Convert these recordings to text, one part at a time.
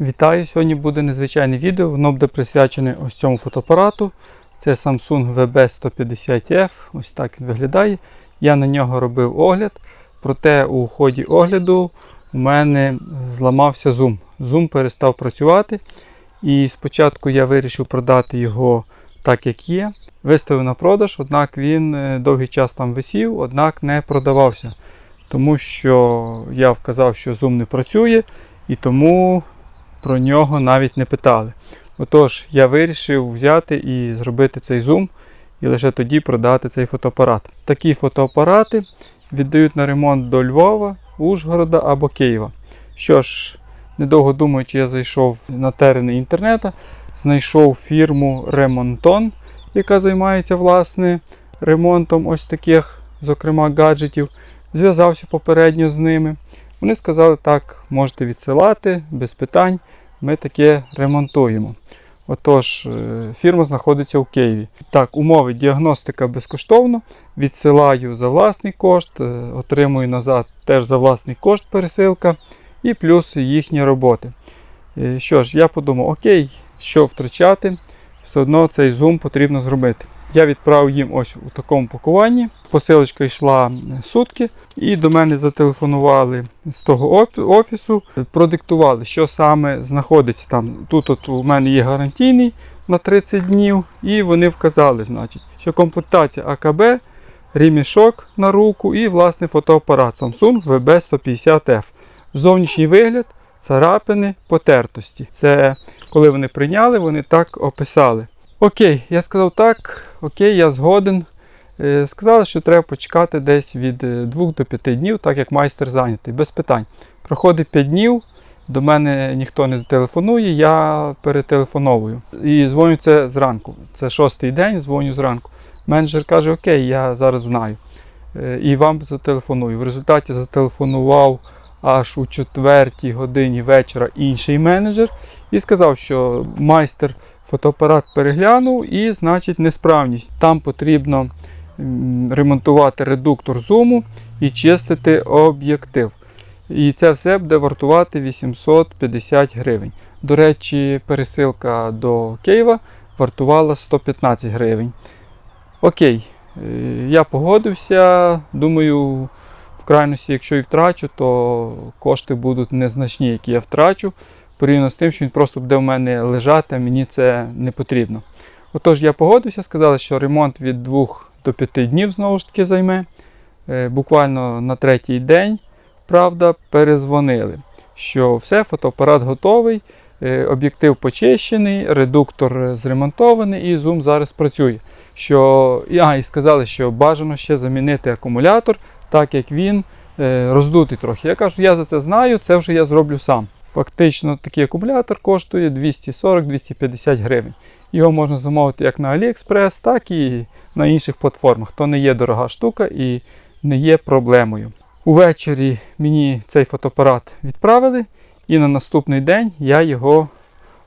Вітаю! Сьогодні буде незвичайне відео. Воно буде присвячене ось цьому фотоапарату. Це Samsung VB150F. Ось так він виглядає. Я на нього робив огляд. Проте у ході огляду у мене зламався зум. Зум перестав працювати. І спочатку я вирішив продати його так, як є. Виставив на продаж, однак він е, довгий час там висів, однак не продавався. Тому що я вказав, що зум не працює, і тому про нього навіть не питали. Отож, я вирішив взяти і зробити цей зум, і лише тоді продати цей фотоапарат. Такі фотоапарати віддають на ремонт до Львова, Ужгорода або Києва. Що ж, недовго думаючи, я зайшов на терени інтернету, знайшов фірму Ремонтон, яка займається власне ремонтом ось таких, зокрема, гаджетів. Зв'язався попередньо з ними. Вони сказали, так, можете відсилати без питань, ми таке ремонтуємо. Отож, е, фірма знаходиться у Києві. Так, умови діагностика безкоштовно. Відсилаю за власний кошт, е, отримую назад теж за власний кошт пересилка і плюс їхні роботи. Е, Що ж, я подумав, окей, що втрачати, все одно цей зум потрібно зробити. Я відправив їм ось у такому пакуванні. Посилочка йшла сутки, і до мене зателефонували з того офісу, продиктували, що саме знаходиться там. Тут от у мене є гарантійний на 30 днів, і вони вказали, значить, що комплектація АКБ, ремішок на руку і власне фотоапарат Samsung VB150F. Зовнішній вигляд, царапини, потертості. Це коли вони прийняли, вони так описали. Окей, я сказав так, окей, я згоден. Е, Сказали, що треба почекати десь від 2 до 5 днів, так як майстер зайнятий, без питань. Проходить 5 днів, до мене ніхто не зателефонує, я перетелефоновую. І дзвоню це зранку. Це шостий день, дзвоню зранку. Менеджер каже, окей, я зараз знаю. Е, І вам зателефоную. В результаті зателефонував аж у 4 годині вечора інший менеджер і сказав, що майстер фотоапарат переглянув і, значить, несправність. Там потрібно ремонтувати редуктор зуму і чистити об'єктив. І це все буде вартувати 850 гривень. До речі, пересилка до Києва вартувала 115 гривень. Окей, е, я погодився. Думаю, в крайності, якщо і втрачу, то кошти будуть незначні, які я втрачу порівняно з тим, що він просто буде в мене лежати, мені це не потрібно. Отож, я погодився, сказали, що ремонт від 2 до 5 днів знову ж таки займе. Е, Буквально на третій день, правда, перезвонили, що все, фотоапарат готовий, е, об'єктив почищений, редуктор зремонтований і зум зараз працює. Що, а, і сказали, що бажано ще замінити акумулятор, так як він е, роздутий трохи. Я кажу, я за це знаю, це вже я зроблю сам. Фактично такий акумулятор коштує 240-250 гривень. Його можна замовити як на AliExpress, так і на інших платформах. То не є дорога штука і не є проблемою. Увечері мені цей фотоапарат відправили, і на наступний день я його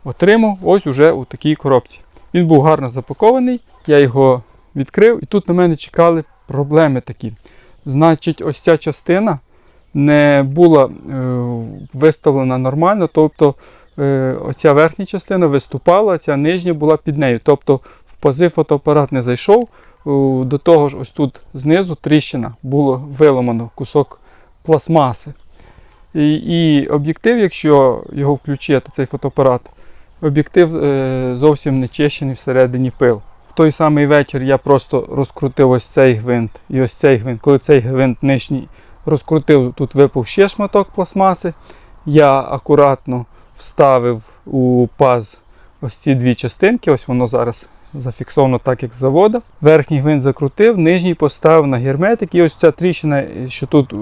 отримав ось уже у такій коробці. Він був гарно запакований, я його відкрив, і тут на мене чекали проблеми такі. Значить, ось ця частина не була е, виставлена нормально, тобто е, оця верхня частина виступала, а ця нижня була під нею. Тобто в пази фотоапарат не зайшов. О, До того ж, ось тут знизу тріщина було виламано кусок пластмаси. І, і об'єктив, якщо його включити, цей фотоапарат, об'єктив е, зовсім не чищений всередині пил. В той самий вечір я просто розкрутив ось цей гвинт і ось цей гвинт. Коли цей гвинт нижній розкрутив, тут випав ще шматок пластмаси. Я акуратно вставив у паз ось ці дві частинки. Ось воно зараз зафіксовано так, як з завода. Верхній гвинт закрутив, нижній поставив на герметик. І ось ця тріщина, що тут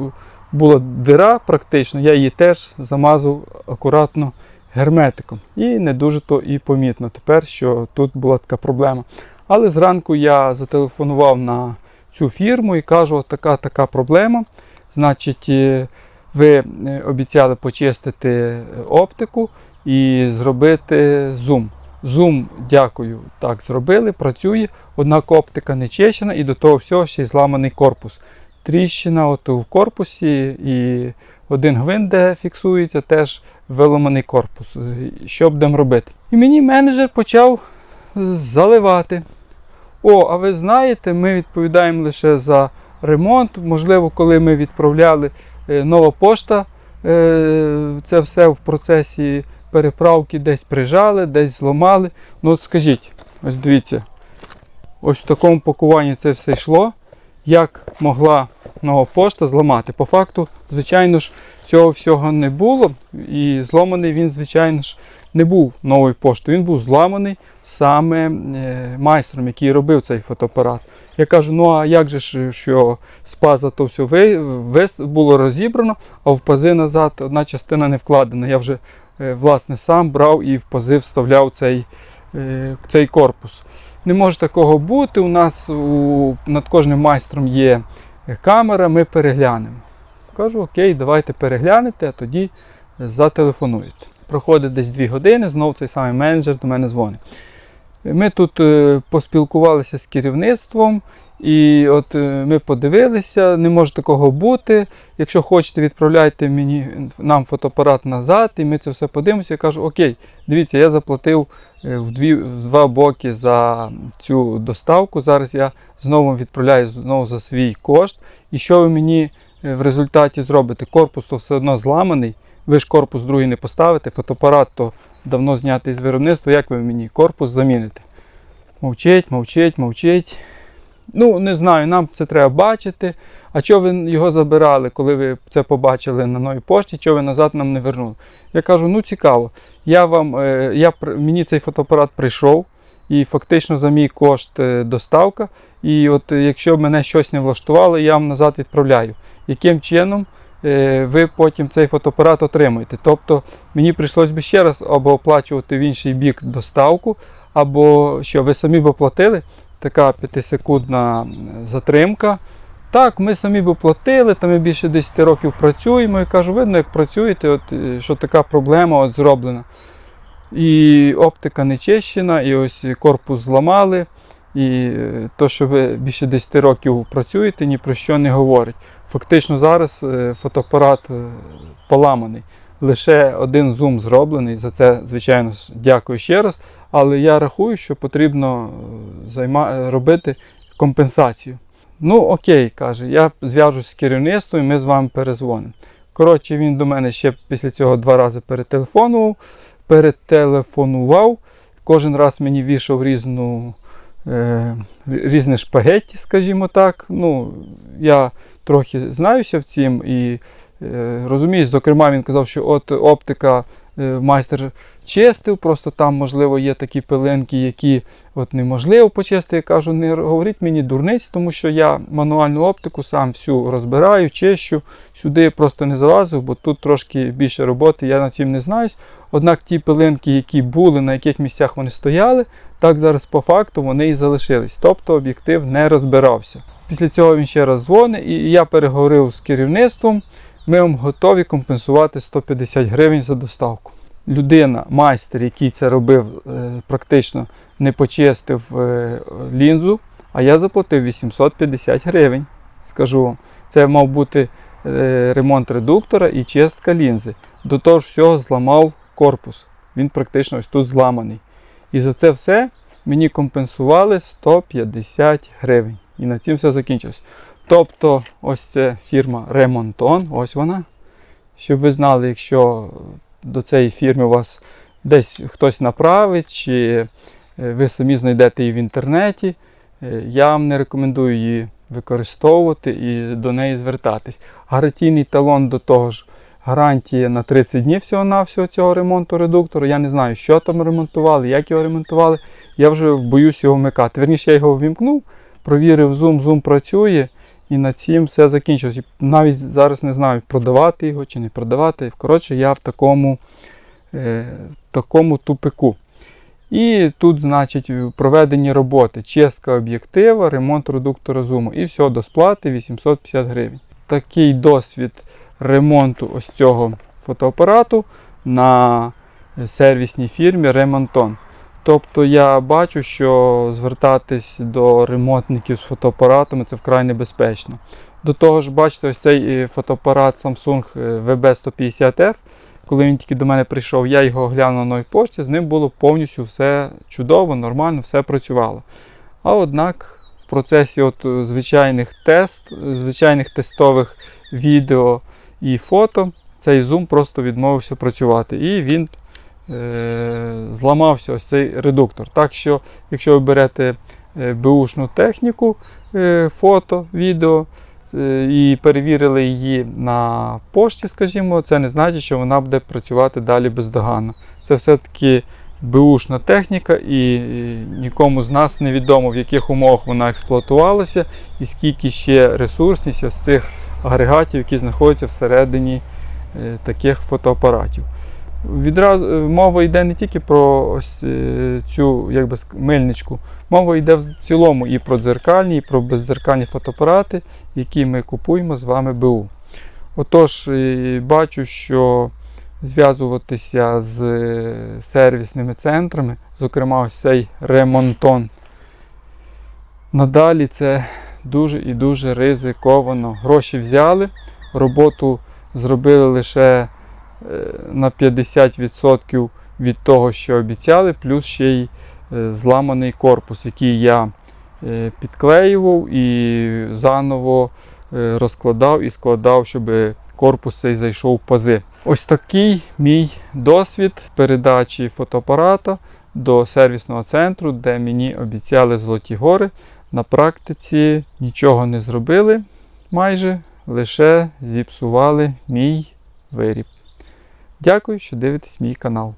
була дира, практично, я її теж замазав акуратно герметиком. І не дуже то і помітно тепер, що тут була така проблема. Але зранку я зателефонував на цю фірму і кажу, «От така така проблема. Значить, е, ви е, обіцяли почистити е, оптику і зробити зум. Зум, дякую, так зробили, працює, однак оптика не чищена і до того всього ще й зламаний корпус. Тріщина от у корпусі і один гвинт, де фіксується, теж виламаний корпус. Що будемо робити? І мені менеджер почав заливати. О, а ви знаєте, ми відповідаємо лише за ремонт. Можливо, коли ми відправляли е, нова пошта, е, це все в процесі переправки десь прижали, десь зламали. Ну от скажіть, ось дивіться, ось в такому пакуванні це все йшло. Як могла нова пошта зламати? По факту, звичайно ж, цього всього не було. І зломаний він, звичайно ж, не був новою поштою. Він був зламаний саме е, майстром, який робив цей фотоапарат. Я кажу, ну а як же ж, що з то все вис- було розібрано, а в пази назад одна частина не вкладена. Я вже е, власне сам брав і в пази вставляв цей, е, цей корпус. Не може такого бути. У нас у, над кожним майстром є камера, ми переглянемо. Кажу, окей, давайте переглянете, а тоді зателефонуєте. Проходить десь 2 години, знову цей самий менеджер до мене дзвонить. Ми тут е, поспілкувалися з керівництвом, і от е, ми подивилися, не може такого бути. Якщо хочете, відправляйте мені нам фотоапарат назад, і ми це все подивимося. Я кажу, окей, дивіться, я заплатив е, в, дві, в два боки за цю доставку. Зараз я знову відправляю знову за свій кошт. І що ви мені в результаті зробите? Корпус то все одно зламаний. Ви ж корпус другий не поставите, фотоапарат то давно знятий з виробництва. Як ви мені корпус заміните? Мовчить, мовчить, мовчить. Ну, не знаю, нам це треба бачити. А чого ви його забирали, коли ви це побачили на новій пошті, чого ви назад нам не вернули? Я кажу, ну цікаво. Я вам, е, я, мені цей фотоапарат прийшов, і фактично за мій кошт е, доставка. І от е, якщо мене щось не влаштувало, я вам назад відправляю. Яким чином ви потім цей фотоапарат отримаєте? Тобто мені прийшлось би ще раз або оплачувати в інший бік доставку, або що ви самі б оплатили, така 5-секундна затримка. Так, ми самі б оплатили, там ми більше 10 років працюємо. І кажу, видно, як працюєте, от, е, що така проблема от зроблена. І оптика не чищена, і ось корпус зламали. І е, то, що ви більше 10 років працюєте, ні про що не говорить. Фактично зараз е, фотоапарат е, поламаний. Лише один зум зроблений. За це, звичайно, дякую ще раз. Але я рахую, що потрібно е, займа... робити компенсацію. Ну, окей, каже, я зв'яжусь з керівництвом і ми з вами перезвонимо. Коротше, він до мене ще після цього два рази перетелефонував, перетелефонував. Кожен раз мені вішав різну, е, різне шпагетті, скажімо так. Ну, я трохи знаюся в цім і е, розумію, зокрема, він казав, що от оптика е, майстер чистив, просто там, можливо, є такі пилинки, які от неможливо почистити. Я кажу, не говоріть мені дурниць, тому що я мануальну оптику сам всю розбираю, чищу. Сюди просто не залазив, бо тут трошки більше роботи, я на цим не знаюсь. Однак ті пилинки, які були, на яких місцях вони стояли, так зараз по факту вони і залишились. Тобто об'єктив не розбирався. Після цього він ще раз дзвонить, і я переговорив з керівництвом. Ми вам готові компенсувати 150 гривень за доставку. Людина, майстер, який це робив, е, практично не почистив е, лінзу, а я заплатив 850 гривень. Скажу вам, це мав бути е, ремонт редуктора і чистка лінзи. До того ж всього зламав корпус. Він практично ось тут зламаний. І за це все мені компенсували 150 гривень. І на цим все закінчилось. Тобто, ось це фірма Ремонтон, ось вона. Щоб ви знали, якщо до цієї фірми вас десь хтось направить, чи е, ви самі знайдете її в інтернеті, е, я вам не рекомендую її використовувати і до неї звертатись. Гарантійний талон до того ж, гарантія на 30 днів всього-навсього цього ремонту редуктору. Я не знаю, що там ремонтували, як його ремонтували. Я вже боюсь його вмикати. Верніше, я його ввімкнув, провірив зум, зум працює. І на цім все закінчилось. Навіть зараз не знаю, продавати його чи не продавати. Коротше, я в такому, е, в такому тупику. І тут, значить, проведені роботи, чистка об'єктива, ремонт редуктора зуму. І все, до сплати 850 гривень. Такий досвід ремонту ось цього фотоапарату на сервісній фірмі Ремонтон. Тобто я бачу, що звертатись до ремонтників з фотоапаратами це вкрай небезпечно. До того ж, бачите, ось цей е, фотоапарат Samsung е, VB150F. Коли він тільки до мене прийшов, я його глянув на новій пошті, з ним було повністю все чудово, нормально, все працювало. А однак в процесі от е, звичайних тест, звичайних тестових відео і фото цей зум просто відмовився працювати. І він е, зламався ось цей редуктор. Так що, якщо ви берете е, беушну техніку, е, фото, відео е, і перевірили її на пошті, скажімо, це не значить, що вона буде працювати далі бездоганно. Це все-таки беушна техніка, і нікому з нас не відомо, в яких умовах вона експлуатувалася, і скільки ще ресурсність ось цих агрегатів, які знаходяться всередині е, таких фотоапаратів. Відразу е, мова йде не тільки про ось е, цю ск- мильничку, мова йде в цілому і про дзеркальні, і про бездзеркальні фотоапарати, які ми купуємо з вами БУ. Отож, бачу, що зв'язуватися з сервісними центрами, зокрема ось цей ремонтон. Надалі це дуже і дуже ризиковано. Гроші взяли, роботу зробили лише е, на 50% від того, що обіцяли, плюс ще й е, зламаний корпус, який я е, підклеював і заново розкладав і складав, щоб корпус цей зайшов в пази. Ось такий мій досвід передачі фотоапарата до сервісного центру, де мені обіцяли золоті гори. На практиці нічого не зробили майже, лише зіпсували мій виріб. Дякую, що дивитесь мій канал.